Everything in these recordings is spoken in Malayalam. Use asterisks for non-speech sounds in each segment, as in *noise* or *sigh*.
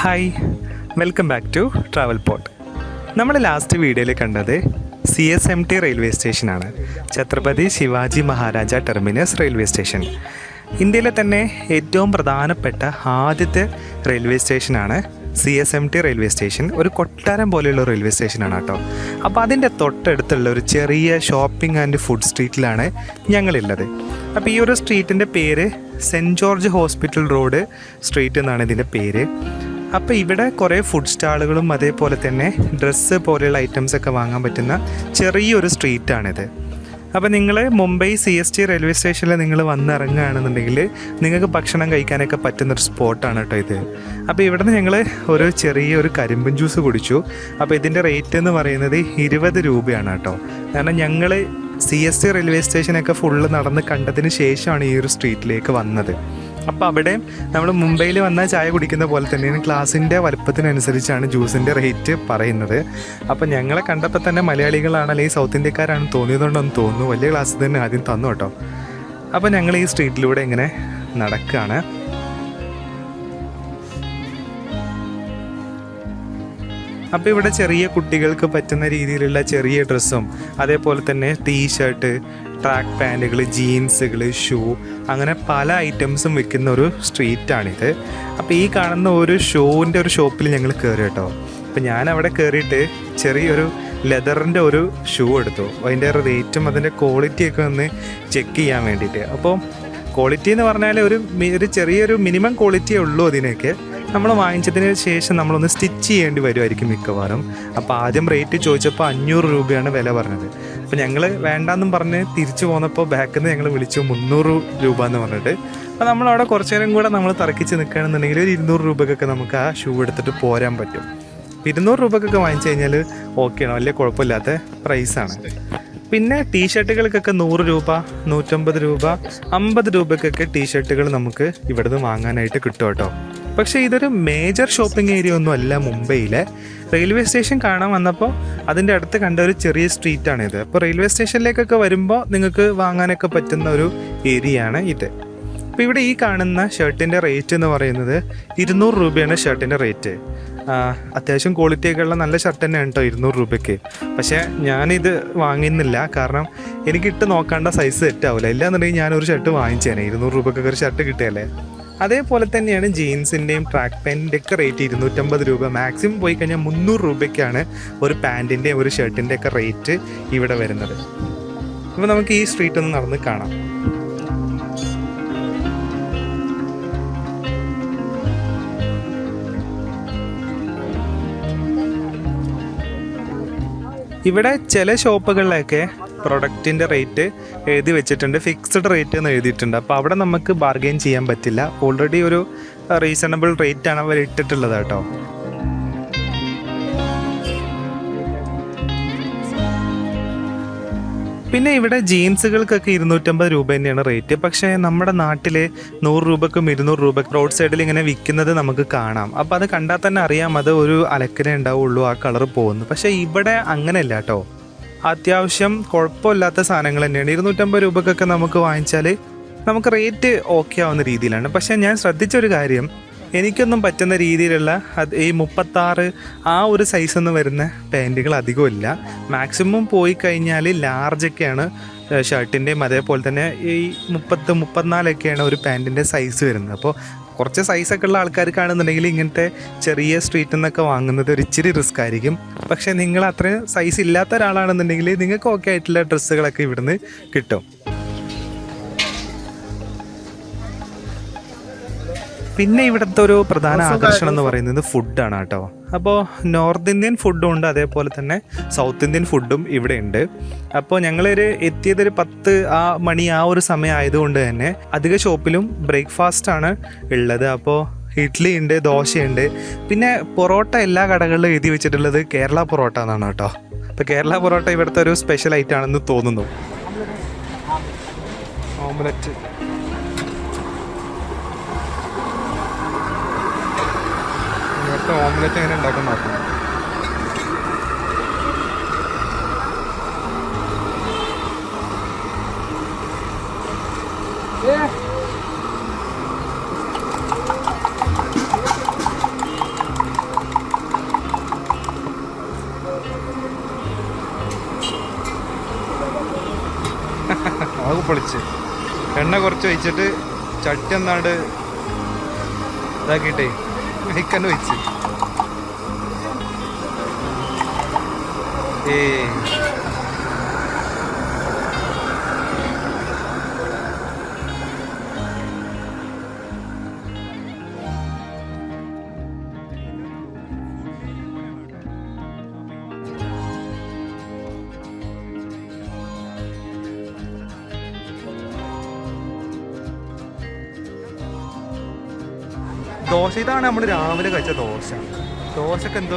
Hi welcome back to travel pot നമ്മൾ ലാസ്റ്റ് വീഡിയോയിൽ കണ്ടത് C S M T railway സ്റ്റേഷനാണ് Chhatrapati Shivaji Maharaj terminus railway station ഇന്ത്യയിലെ തന്നെ ഏറ്റവും പ്രധാനപ്പെട്ട ആദ്യത്തെ റെയിൽവേ സ്റ്റേഷനാണ് C S M T railway station ഒരു കൊട്ടാരം പോലെയുള്ള റെയിൽവേ സ്റ്റേഷനാണ് കേട്ടോ. അപ്പോൾ അതിന്റെ തൊട്ടടുത്തുള്ള ഒരു ചെറിയ ഷോപ്പിംഗ് ആൻഡ് ഫുഡ് സ്ട്രീറ്റിലാണ് ഞങ്ങളുള്ളത്. അപ്പോൾ ഈ ഒരു സ്ട്രീറ്റിന്റെ പേര് saint George hospital road street എന്നാണ് ഇതിന്റെ പേര്. അപ്പോൾ ഇവിടെ കുറേ ഫുഡ് സ്റ്റാളുകളും അതേപോലെ തന്നെ ഡ്രസ്സ് പോലെയുള്ള ഐറ്റംസ് ഒക്കെ വാങ്ങാൻ പറ്റുന്ന ചെറിയൊരു സ്ട്രീറ്റാണിത് അപ്പോൾ നിങ്ങൾ Mumbai C S T railway സ്റ്റേഷനിൽ നിങ്ങൾ വന്നിറങ്ങുകയാണെന്നുണ്ടെങ്കിൽ നിങ്ങൾക്ക് ഭക്ഷണം കഴിക്കാനൊക്കെ പറ്റുന്നൊരു സ്പോട്ടാണ് കേട്ടോ ഇത്. അപ്പോൾ ഇവിടെ നിന്ന് ഞങ്ങൾ ഒരു ചെറിയ ഒരു കരിമ്പൻ ജ്യൂസ് കുടിച്ചു. അപ്പോൾ ഇതിന്റെ റേറ്റ് എന്ന് പറയുന്നത് ഇരുപത് രൂപയാണ് കേട്ടോ കാരണം ഞങ്ങൾ സി എസ് ടി റെയിൽവേ സ്റ്റേഷനൊക്കെ ഫുള്ള് നടന്ന് കണ്ടതിന് ശേഷമാണ് ഈ ഒരു സ്ട്രീറ്റിലേക്ക് വന്നത്. അപ്പോൾ അവിടെ നമ്മൾ മുംബൈയിൽ വന്ന ചായ കുടിക്കുന്ന പോലെ തന്നെയാണ് ഗ്ലാസിന്റെ വലുപ്പത്തിനനുസരിച്ചാണ് ജ്യൂസിന്റെ റേറ്റ് പറയുന്നത്. അപ്പോൾ ഞങ്ങളെ കണ്ടപ്പോൾ തന്നെ മലയാളികളാണ് അല്ലെങ്കിൽ സൗത്ത് ഇന്ത്യക്കാരാണ് തോന്നിയതുകൊണ്ടൊന്ന് തോന്നുന്നു. വലിയ ഗ്ലാസ് തന്നെ ആദ്യം തന്നു കേട്ടോ. അപ്പോൾ ഞങ്ങൾ ഈ സ്ട്രീറ്റിലൂടെ ഇങ്ങനെ നടക്കുകയാണ് അപ്പോൾ ഇവിടെ ചെറിയ കുട്ടികൾക്ക് പറ്റുന്ന രീതിയിലുള്ള ചെറിയ ഡ്രസ്സും അതേപോലെ തന്നെ ടീഷർട്ട് ട്രാക്ക് പാന്റുകൾ ജീൻസുകൾ ഷൂ അങ്ങനെ പല ഐറ്റംസും വിൽക്കുന്ന ഒരു സ്ട്രീറ്റാണിത് അപ്പോൾ ഈ കാണുന്ന ഒരു ഷൂവിന്റെ ഒരു ഷോപ്പിൽ ഞങ്ങൾ കയറി കേട്ടോ. അപ്പോൾ ഞാൻ അവിടെ കയറിയിട്ട് ചെറിയൊരു ലെതറിന്റെ ഒരു ഷൂ എടുത്തു. അതിന്റെ റേറ്റും അതിന്റെ ക്വാളിറ്റിയൊക്കെ ഒന്ന് ചെക്ക് ചെയ്യാൻ വേണ്ടിയിട്ട്. അപ്പോൾ ക്വാളിറ്റി എന്ന് പറഞ്ഞാൽ ഒരു ഒരു ചെറിയൊരു മിനിമം ക്വാളിറ്റിയേ ഉള്ളൂ അതിനൊക്കെ. നമ്മൾ വാങ്ങിച്ചതിന് ശേഷം നമ്മളൊന്ന് സ്റ്റിച്ച് ചെയ്യേണ്ടി വരുമായിരിക്കും മിക്കവാറും. അപ്പോൾ ആദ്യം റേറ്റ് ചോദിച്ചപ്പോൾ അഞ്ഞൂറ് രൂപയാണ് വില പറഞ്ഞത്. അപ്പോൾ ഞങ്ങൾ വേണ്ടാന്നും പറഞ്ഞ് തിരിച്ചു പോന്നപ്പോൾ ബാക്കിൽ നിന്ന് ഞങ്ങൾ വിളിച്ചു മുന്നൂറ് രൂപ എന്ന് പറഞ്ഞിട്ട്. അപ്പോൾ നമ്മളവിടെ കുറച്ച് നേരം കൂടെ നമ്മൾ തറക്കിച്ച് നിൽക്കുകയാണെന്നുണ്ടെങ്കിൽ ഒരു ഇരുന്നൂറ് രൂപക്കൊക്കെ നമുക്ക് ആ ഷൂ എടുത്തിട്ട് പോരാൻ പറ്റും. ഇരുന്നൂറ് രൂപക്കൊക്കെ വാങ്ങിച്ചു കഴിഞ്ഞാൽ ഓക്കെയാണ് വലിയ കുഴപ്പമില്ലാത്ത പ്രൈസാണ് പിന്നെ ടീഷർട്ടുകൾക്കൊക്കെ നൂറ് രൂപ നൂറ്റമ്പത് രൂപ അമ്പത് രൂപക്കൊക്കെ ടീഷർട്ടുകൾ നമുക്ക് ഇവിടുന്ന് വാങ്ങാനായിട്ട് കിട്ടും കേട്ടോ. പക്ഷേ ഇതൊരു മേജർ ഷോപ്പിംഗ് ഏരിയ ഒന്നും അല്ല മുംബൈയിലെ. റെയിൽവേ സ്റ്റേഷൻ കാണാൻ വന്നപ്പോൾ അതിന്റെ അടുത്ത് കണ്ട ഒരു ചെറിയ സ്ട്രീറ്റാണിത് അപ്പോൾ റെയിൽവേ സ്റ്റേഷനിലേക്കൊക്കെ വരുമ്പോൾ നിങ്ങൾക്ക് വാങ്ങാനൊക്കെ പറ്റുന്ന ഒരു ഏരിയ ആണ് ഇത്. അപ്പോൾ ഇവിടെ ഈ കാണുന്ന ഷർട്ടിന്റെ റേറ്റ് എന്ന് പറയുന്നത് ഇരുന്നൂറ് രൂപയാണ് ഷർട്ടിന്റെ റേറ്റ്. അത്യാവശ്യം ക്വാളിറ്റിയൊക്കെ ഉള്ള നല്ല ഷർട്ട് തന്നെ കേട്ടോ ഇരുന്നൂറ് രൂപയ്ക്ക്. പക്ഷേ ഞാനിത് വാങ്ങുന്നില്ല കാരണം എനിക്ക് ഇട്ട് നോക്കേണ്ട സൈസ് സെറ്റ് ആവില്ല ഇല്ലാന്നുണ്ടെങ്കിൽ ഞാനൊരു ഷർട്ട് വാങ്ങിച്ചേനെ. ഇരുന്നൂറ് രൂപയ്ക്കൊക്കെ ഒരു ഷർട്ട് കിട്ടിയല്ലേ അതേപോലെ തന്നെയാണ് ജീൻസിന്റെയും ട്രാക്ക് പാന്റിന്റെ ഒക്കെ റേറ്റ് ഇരുന്നൂറ്റമ്പത് രൂപ. മാക്സിമം പോയി കഴിഞ്ഞാൽ മുന്നൂറ് രൂപയ്ക്കാണ് ഒരു പാന്റിന്റെയും ഒരു ഷർട്ടിന്റെ ഒക്കെ റേറ്റ് ഇവിടെ വരുന്നത്. അപ്പോൾ നമുക്ക് ഈ സ്ട്രീറ്റ് ഒന്ന് നടന്ന് കാണാം. ഇവിടെ ചില ഷോപ്പുകളിലൊക്കെ പ്രൊഡക്റ്റിന്റെ റേറ്റ് എഴുതി വെച്ചിട്ടുണ്ട് ഫിക്സ്ഡ് റേറ്റ് എന്ന് എഴുതിയിട്ടുണ്ട്. അപ്പോൾ അവിടെ നമുക്ക് ബാർഗെയിൻ ചെയ്യാൻ പറ്റില്ല. ഓൾറെഡി ഒരു റീസണബിൾ റേറ്റ് ആണ് അവർ ഇട്ടിട്ടുള്ളത് കേട്ടോ. പിന്നെ ഇവിടെ ജീൻസുകൾക്കൊക്കെ ഇരുന്നൂറ്റമ്പത് രൂപ തന്നെയാണ് റേറ്റ്. പക്ഷേ നമ്മുടെ നാട്ടിൽ നൂറ് രൂപക്കും ഇരുന്നൂറ് രൂപക്കും റോഡ് സൈഡിൽ ഇങ്ങനെ വിൽക്കുന്നത് നമുക്ക് കാണാം. അപ്പോൾ അത് കണ്ടാൽ തന്നെ അറിയാം അത് ഒരു അലക്കനെ ഉണ്ടാവുള്ളൂ ആ കളർ പോകുന്നു. പക്ഷേ ഇവിടെ അങ്ങനെയല്ല കേട്ടോ. അത്യാവശ്യം കുഴപ്പമില്ലാത്ത സാധനങ്ങൾ തന്നെയാണ്. ഇരുന്നൂറ്റമ്പത് രൂപക്കൊക്കെ നമുക്ക് വാങ്ങിച്ചാൽ നമുക്ക് റേറ്റ് ഓക്കെ ആവുന്ന രീതിയിലാണ്. പക്ഷേ ഞാൻ ശ്രദ്ധിച്ചൊരു കാര്യം എനിക്കൊന്നും പറ്റുന്ന രീതിയിലുള്ള ഈ മുപ്പത്താറ് ആ ഒരു സൈസൊന്നും വരുന്ന പാന്റുകൾ അധികമില്ല. മാക്സിമം പോയി കഴിഞ്ഞാൽ ലാർജൊക്കെയാണ് ഷർട്ടിന്റെയും അതേപോലെ തന്നെ ഈ മുപ്പത്ത് മുപ്പത്തിനാലൊക്കെയാണ് ഒരു പാന്റിന്റെ സൈസ് വരുന്നത്. അപ്പോൾ കുറച്ച് സൈസൊക്കെ ഉള്ള ആൾക്കാർക്കാണെന്നുണ്ടെങ്കിൽ ഇങ്ങനത്തെ ചെറിയ സ്ട്രീറ്റിൽ നിന്നൊക്കെ വാങ്ങുന്നത് ഒരു ഇച്ചിരി റിസ്ക് ആയിരിക്കും. പക്ഷേ നിങ്ങൾ അത്രയും സൈസ് ഇല്ലാത്ത ഒരാളാണെന്നുണ്ടെങ്കിൽ നിങ്ങൾക്ക് ഓക്കെ ആയിട്ടുള്ള ഡ്രസ്സുകളൊക്കെ ഇവിടുന്ന് കിട്ടും. പിന്നെ ഇവിടുത്തെ ഒരു പ്രധാന ആകർഷണം എന്ന് പറയുന്നത് ഫുഡാണ് കേട്ടോ. അപ്പോൾ നോർത്ത് ഇന്ത്യൻ ഫുഡും ഉണ്ട് അതേപോലെ തന്നെ സൗത്ത് ഇന്ത്യൻ ഫുഡും ഇവിടെ ഉണ്ട്. അപ്പോൾ ഞങ്ങളൊരു എത്തിയതൊരു പത്ത് ആ മണി ആ ഒരു സമയം ആയതുകൊണ്ട് തന്നെ അധിക ഷോപ്പിലും ബ്രേക്ക്ഫാസ്റ്റ് ആണ് ഉള്ളത്. അപ്പോൾ ഇഡ്ഡലി ഉണ്ട് ദോശയുണ്ട്. പിന്നെ പൊറോട്ട എല്ലാ കടകളിലും എഴുതി വെച്ചിട്ടുള്ളത് കേരള പൊറോട്ട എന്നാണ് കേട്ടോ. അപ്പോൾ കേരള പൊറോട്ട ഇവിടുത്തെ ഒരു സ്പെഷ്യൽ ഐറ്റം ആണെന്ന് തോന്നുന്നു. ഓംലറ്റ് ദിവസത്തെ ഓംലെറ്റ് എങ്ങനെ ഉണ്ടാക്കാൻ നോക്കാം. *laughs* അത് പൊളിച്ച്. എണ്ണ കുറച്ച് ഒഴിച്ചിട്ട് ചട്ടി എന്നാണ്ട് ഇതാക്കിയിട്ടേ വെയ്ക്കാൻ വെച്ചിട്ട് ദോശ ഇതാണ് നമ്മൾ രാവിലെ കഴിച്ച ദോശ. ദോശക്ക് എന്തോ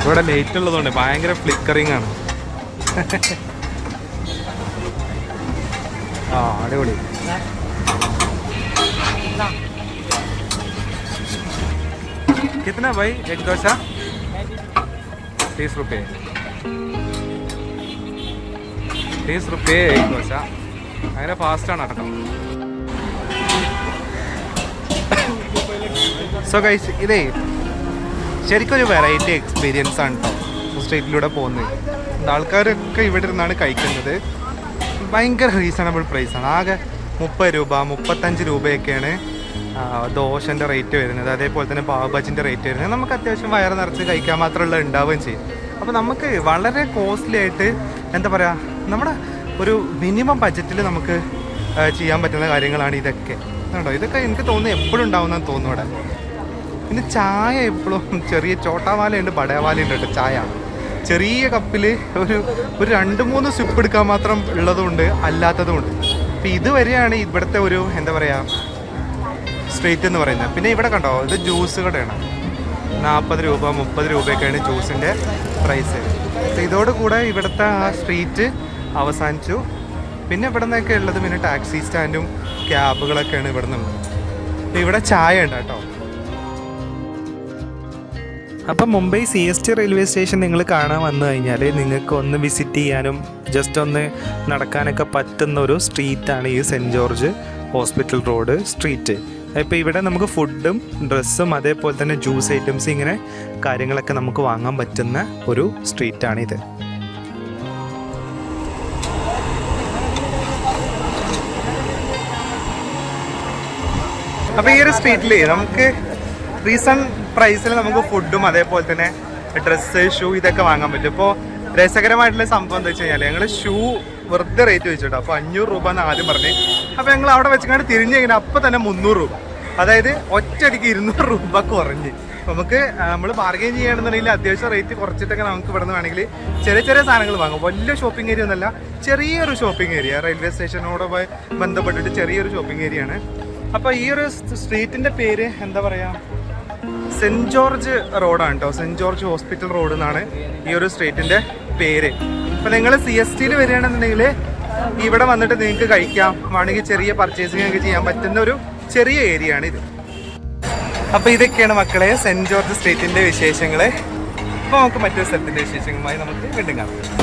ഇവിടെ ലേറ്റ് ഉള്ളതുകൊണ്ട് ഭയങ്കര ഫ്ലിക്കറിങ് ആണ് ആ അടിപൊളി कितना भाई एक डोसा तीस रुपये तीस रुपये एक ദോശ അങ്ങനെ ഫാസ്റ്റാണ് അടക്കം സോ ഗൈസ് ഇതേ ശരിക്കും ഒരു വെറൈറ്റി എക്സ്പീരിയൻസ് ആണ് കേട്ടോ സ്ട്രീറ്റിലൂടെ പോകുന്നത്. ആൾക്കാരൊക്കെ ഇവിടെ ഇരുന്നാണ് കഴിക്കുന്നത്. ഭയങ്കര റീസണബിൾ പ്രൈസ് ആണ്. ആകെ മുപ്പത് രൂപ മുപ്പത്തഞ്ച് രൂപയൊക്കെയാണ് ദോശന്റെ റേറ്റ് വരുന്നത്. അതേപോലെ തന്നെ പാവഭാജിന്റെ റേറ്റ് വരുന്നത്. നമുക്ക് അത്യാവശ്യം വയറ് നിറച്ച് കഴിക്കാൻ മാത്രമുള്ള ഉണ്ടാവുകയും ചെയ്യും. അപ്പോൾ നമുക്ക് വളരെ കോസ്റ്റ്ലി ആയിട്ട് എന്താ പറയുക നമ്മുടെ ഒരു മിനിമം ബഡ്ജറ്റിൽ നമുക്ക് ചെയ്യാൻ പറ്റുന്ന കാര്യങ്ങളാണ് ഇതൊക്കെ. കേട്ടോ ഇതൊക്കെ എനിക്ക് തോന്നുന്നു എപ്പോഴും ഉണ്ടാവുന്നതെന്ന് തോന്നുന്നു ഇവിടെ. പിന്നെ ചായ എപ്പോഴും ചെറിയ ചോട്ടാവാലയുണ്ട് ബടയവാലയുണ്ട് കേട്ടോ ചായ ചെറിയ കപ്പിൽ ഒരു ഒരു രണ്ട് മൂന്ന് സിപ്പ് എടുക്കാൻ മാത്രം ഉള്ളതുകൊണ്ട് അല്ലാത്തതുമുണ്ട്. അപ്പം ഇതുവരെയാണ് ഇവിടുത്തെ ഒരു എന്താ പറയുക സ്ട്രീറ്റ് എന്ന് പറയുന്നത്. പിന്നെ ഇവിടെ കണ്ടോ ഇത് ജ്യൂസ് കടയാണ്. നാൽപ്പത് രൂപ മുപ്പത് രൂപയൊക്കെയാണ് ജ്യൂസിന്റെ പ്രൈസ് അപ്പം ഇതോടുകൂടെ ഇവിടുത്തെ ആ സ്ട്രീറ്റ് അവസാനിച്ചു. പിന്നെ ഇവിടെ നിന്നൊക്കെ ഉള്ളത് പിന്നെ ടാക്സി സ്റ്റാൻഡും ക്യാബുകളൊക്കെയാണ് ഇവിടെ നിന്നുള്ളത് ഇവിടെ ചായ ഉണ്ട് കേട്ടോ. അപ്പം Mumbai C S T railway station നിങ്ങൾ കാണാൻ വന്നു കഴിഞ്ഞാൽ നിങ്ങൾക്ക് ഒന്ന് വിസിറ്റ് ചെയ്യാനും ജസ്റ്റ് ഒന്ന് നടക്കാനൊക്കെ പറ്റുന്ന ഒരു സ്ട്രീറ്റാണ് ഈ saint George hospital road street ഇപ്പോൾ ഇവിടെ നമുക്ക് ഫുഡും ഡ്രസ്സും അതേപോലെ തന്നെ ജ്യൂസ് ഐറ്റംസ് ഇങ്ങനെ കാര്യങ്ങളൊക്കെ നമുക്ക് വാങ്ങാൻ പറ്റുന്ന ഒരു സ്ട്രീറ്റാണിത് അപ്പോൾ ഈ ഒരു സ്ട്രീറ്റിൽ നമുക്ക് റീസൺ പ്രൈസിൽ നമുക്ക് ഫുഡും അതേപോലെ തന്നെ ഡ്രസ്സ് ഷൂ ഇതൊക്കെ വാങ്ങാൻ പറ്റും. ഇപ്പോൾ രസകരമായിട്ടുള്ള സംഭവം എന്താ വെച്ച് കഴിഞ്ഞാൽ ഞങ്ങൾ ഷൂ വെറുതെ റേറ്റ് വെച്ചിട്ടോ അപ്പോൾ അഞ്ഞൂറ് രൂപ എന്ന് ആദ്യം പറഞ്ഞ്. അപ്പോൾ ഞങ്ങൾ അവിടെ വെച്ചിട്ട് തിരിഞ്ഞു കഴിഞ്ഞാൽ അപ്പോൾ തന്നെ മുന്നൂറ് രൂപ. അതായത് ഒറ്റയടിക്ക് ഇരുന്നൂറ് രൂപ കുറഞ്ഞ്. നമുക്ക് നമ്മൾ ബാർഗെയിൻ ചെയ്യുകയാണെന്നുണ്ടെങ്കിൽ അത്യാവശ്യം റേറ്റ് കുറച്ചിട്ടൊക്കെ നമുക്ക് ഇവിടെ നിന്ന് വേണമെങ്കിൽ ചെറിയ ചെറിയ സാധനങ്ങൾ വാങ്ങും. വലിയ ഷോപ്പിംഗ് ഏരിയ ഒന്നല്ല ചെറിയൊരു ഷോപ്പിംഗ് ഏരിയ റെയിൽവേ സ്റ്റേഷനോട് ബന്ധപ്പെട്ടിട്ട് ചെറിയൊരു ഷോപ്പിംഗ് ഏരിയ ആണ്. അപ്പോൾ ഈ ഒരു സ്ട്രീറ്റിന്റെ പേര് എന്താ പറയുക സെന്റ് ജോർജ് റോഡാണ് കേട്ടോ. സെന്റ് ജോർജ് ഹോസ്പിറ്റൽ റോഡ് എന്നാണ് ഈ ഒരു സ്ട്രീറ്റിന്റെ പേര്. അപ്പോൾ നിങ്ങൾ സി എസ് ടിയിൽ വരികയാണെന്നുണ്ടെങ്കിൽ ഇവിടെ വന്നിട്ട് നിങ്ങൾക്ക് കഴിക്കാം. വേണമെങ്കിൽ ചെറിയ പർച്ചേസിങ് ഒക്കെ ചെയ്യാൻ പറ്റുന്ന ഒരു ചെറിയ ഏരിയ ആണ് ഇത്. അപ്പൊ ഇതൊക്കെയാണ് മക്കളെ സെന്റ് ജോർജ് സ്ട്രീറ്റിന്റെ വിശേഷങ്ങൾ അപ്പോൾ നമുക്ക് മറ്റൊരു സ്ഥലത്തിന്റെ വിശേഷങ്ങളുമായി നമുക്ക് വീണ്ടും കാണാം.